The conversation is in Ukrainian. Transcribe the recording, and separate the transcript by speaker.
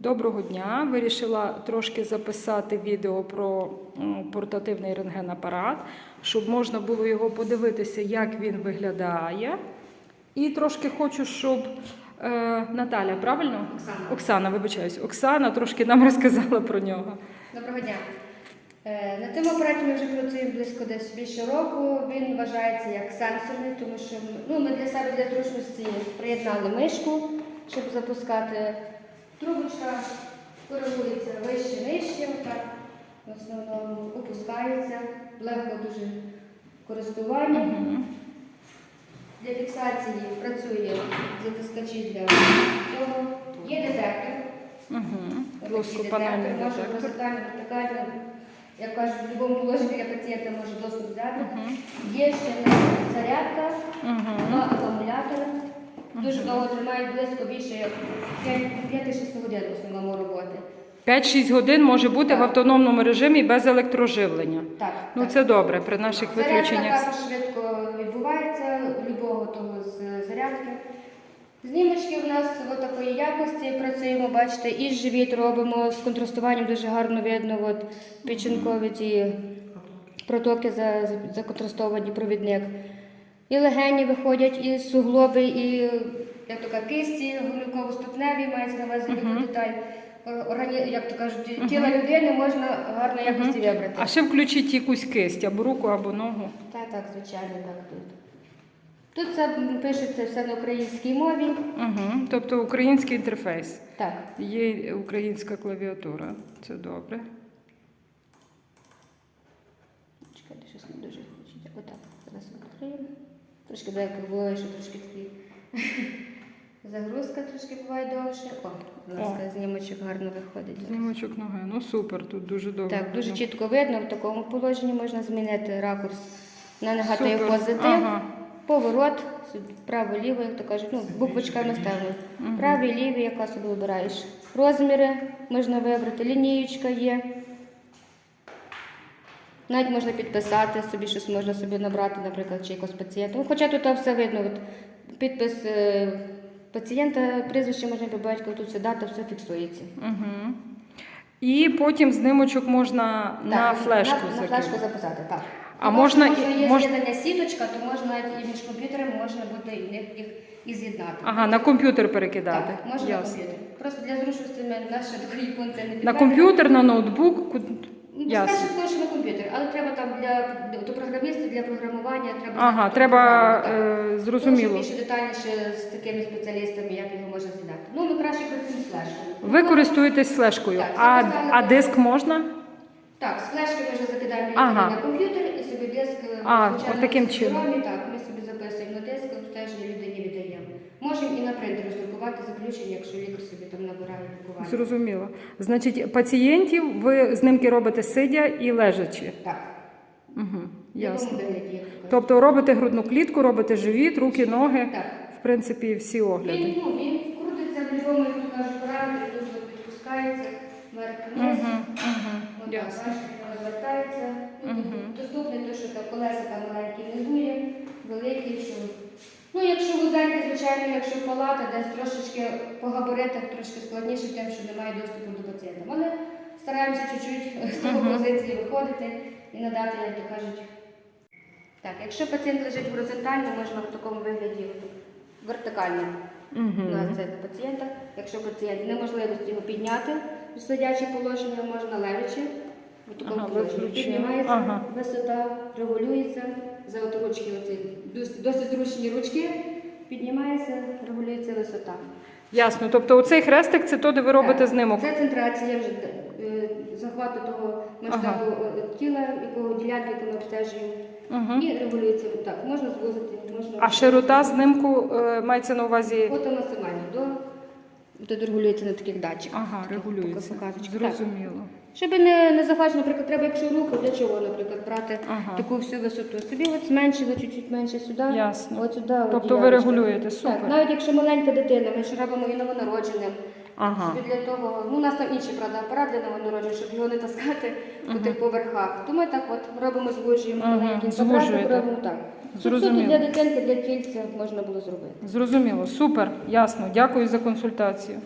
Speaker 1: Доброго дня! Вирішила трошки записати відео про портативний рентгенапарат, щоб можна було його подивитися, як він виглядає. І трошки хочу, щоб е, Наталя, правильно?
Speaker 2: Оксана.
Speaker 1: Оксана, вибачаюсь, Оксана трошки нам розказала про нього.
Speaker 2: Доброго дня. Е, На цьому апараті ми вже працюємо близько десь більше року. Він вважається як сенсорний, тому що ну, ми для себе для зручності приєднали мишку, щоб запускати. Трубочка коригується вище, нижче, так в основному опускається, легко дуже користування.
Speaker 1: Мгм.
Speaker 2: Для фіксації працює затискачі для цього. Є детектор.
Speaker 1: Угу.
Speaker 2: Детектор, може горизонтально, вертикально, як кажуть, в будь-якому положенні для пацієнта може доступ взяти.
Speaker 1: Мгм.
Speaker 2: Є ще зарядка, два акумулятори. Дуже довго тримають близько більше як 5-6 годин в основному роботи.
Speaker 1: 5-6 годин може бути в автономному режимі без електроживлення.
Speaker 2: Так,
Speaker 1: Ну
Speaker 2: так.
Speaker 1: це добре при наших
Speaker 2: Зарядка
Speaker 1: виключеннях.
Speaker 2: також швидко відбувається, любого того з зарядки. Знімочки в нас от такої якості працюємо, бачите, і живіт робимо з контрастуванням дуже гарно видно. От печінкові ті протоки за, за- законтрастовані провідник. І легені виходять, і суглоби, і як то кажуть, кисті, глюково-ступневі, мається на увазі
Speaker 1: Мгм.
Speaker 2: деталь. Органі, як то кажуть, тіла людини можна гарно якості вибрати.
Speaker 1: А ще включіть якусь кисть або руку, або ногу.
Speaker 2: Так, так, звичайно, так тут. Тут це пишеться все на українській мові.
Speaker 1: Угу. Тобто український інтерфейс.
Speaker 2: Так,
Speaker 1: Є українська клавіатура. Це добре.
Speaker 2: Трошки буває, що трошки такі. Загрузка трошки буває довше. О, будь ласка, знімочок гарно виходить.
Speaker 1: Знімочок ноги. Ну супер, тут дуже добре.
Speaker 2: Так, дуже чітко видно, в такому положенні можна змінити ракурс на негатив
Speaker 1: Супер.
Speaker 2: позитив.
Speaker 1: Ага.
Speaker 2: Поворот, право-ліво, як то кажуть, ну, буквочками ставимо.
Speaker 1: Мгм.
Speaker 2: Правий, лівий, яка собі вибираєш. Розміри можна вибрати, лінієчка є. Навіть можна підписати собі, щось можна собі набрати, наприклад, чи якогось пацієнта. Ну, Хоча тут все видно. От, підпис е, пацієнта, прізвище можна побачити, тут все дата, все фіксується.
Speaker 1: Угу. І потім знімочок можна на флешку
Speaker 2: на, на флешку записати, так.
Speaker 1: А
Speaker 2: Тому
Speaker 1: можна
Speaker 2: що
Speaker 1: і-
Speaker 2: є
Speaker 1: мож-
Speaker 2: з'єднання сіточка, то можна і між комп'ютерами можна буде їх, і з'єднати.
Speaker 1: Ага, на комп'ютер перекидати.
Speaker 2: Так, можна на комп'ютер. Просто для зручності наша такої функції не
Speaker 1: На комп'ютер, на ноутбук.
Speaker 2: Ну,
Speaker 1: Ясно.
Speaker 2: Що комп'ютер, але треба там для до програмістів, для програмування треба.
Speaker 1: Ага,
Speaker 2: знати
Speaker 1: треба
Speaker 2: програму, так.
Speaker 1: е, зрозуміло.
Speaker 2: Більше детальніше з такими спеціалістами, як його можна з'єднати. Ну, ми краще працюємо з флешкою.
Speaker 1: Ви користуєтесь флешкою,
Speaker 2: Так,
Speaker 1: а,
Speaker 2: записали.
Speaker 1: а диск можна?
Speaker 2: Так, з флешки ми вже закидаємо
Speaker 1: Ага.
Speaker 2: на комп'ютер і собі диск е,
Speaker 1: А,
Speaker 2: звичайно,
Speaker 1: отаким
Speaker 2: в
Speaker 1: чином.
Speaker 2: Так, ми собі записуємо на диск, обстеження людині віддаємо. Можемо і на принтері роздрукувати заключення, якщо лікар собі там набирає лікування.
Speaker 1: Зрозуміло. Значить, пацієнтів ви знімки робите сидя і лежачи.
Speaker 2: Так,
Speaker 1: Угу, ясно. Тобто робите грудну клітку, робите живіт, руки, ноги,
Speaker 2: Так.
Speaker 1: в принципі, всі огляди.
Speaker 2: Він, ну, він крутиться в будь-якому, як кажуть, параметрі, тут от відпускається, вверх вниз.
Speaker 1: Угу, угу,
Speaker 2: розвертається. Ну,
Speaker 1: Мгм.
Speaker 2: Доступне те, що там колеса там маленькі внизу є, великі, що. Ну, якщо вузеньке, звичайно, якщо палата, десь трошечки по габаритах трошки складніше, тим, що немає доступу до пацієнта. Але стараємося чуть-чуть з того позиції виходити і надати, як то кажуть. Так, якщо пацієнт лежить горизонтально, можна в такому вигляді вертикально на до пацієнта. Якщо пацієнт неможливості його підняти у сидяче положення, можна лежачи. У такому положенні піднімається
Speaker 1: Ага.
Speaker 2: висота, регулюється за от ручки, оці досить зручні ручки, піднімається, регулюється висота.
Speaker 1: Ясно. Тобто оцей хрестик це то, де ви робите
Speaker 2: Так,
Speaker 1: знимок.
Speaker 2: Це центрація вже е, захвату того масштабу е, тіла, якого ділянки, яку ми обстежуємо.
Speaker 1: Угу.
Speaker 2: І регулюється так. Можна звузити, можна
Speaker 1: А широта знимку е, мається на увазі.
Speaker 2: фото максимально до тут регулюється на таких датчиках.
Speaker 1: Ага,
Speaker 2: Таких
Speaker 1: регулюється. Зрозуміло.
Speaker 2: Щоб не, не захвачено, наприклад, треба якщо руку, для чого, наприклад, брати
Speaker 1: Ага.
Speaker 2: таку всю висоту. Собі от зменшили чуть-чуть менше сюди.
Speaker 1: Ясно.
Speaker 2: От сюди. от
Speaker 1: Тобто ви регулюєте, супер.
Speaker 2: Так, навіть якщо маленька дитина, ми ж робимо і новонародженим.
Speaker 1: Ага.
Speaker 2: Собі для того, ну у нас там інший правда апарат для новонароджених, щоб його не таскати по тих поверхах. То ми так от робимо, звужуємо
Speaker 1: Мгм,
Speaker 2: маленький
Speaker 1: звужуєте.
Speaker 2: квадратик, робимо так.
Speaker 1: Зрозуміло.
Speaker 2: для дитинки, для тільця можна було зробити.
Speaker 1: Зрозуміло. Супер, ясно. Дякую за консультацію.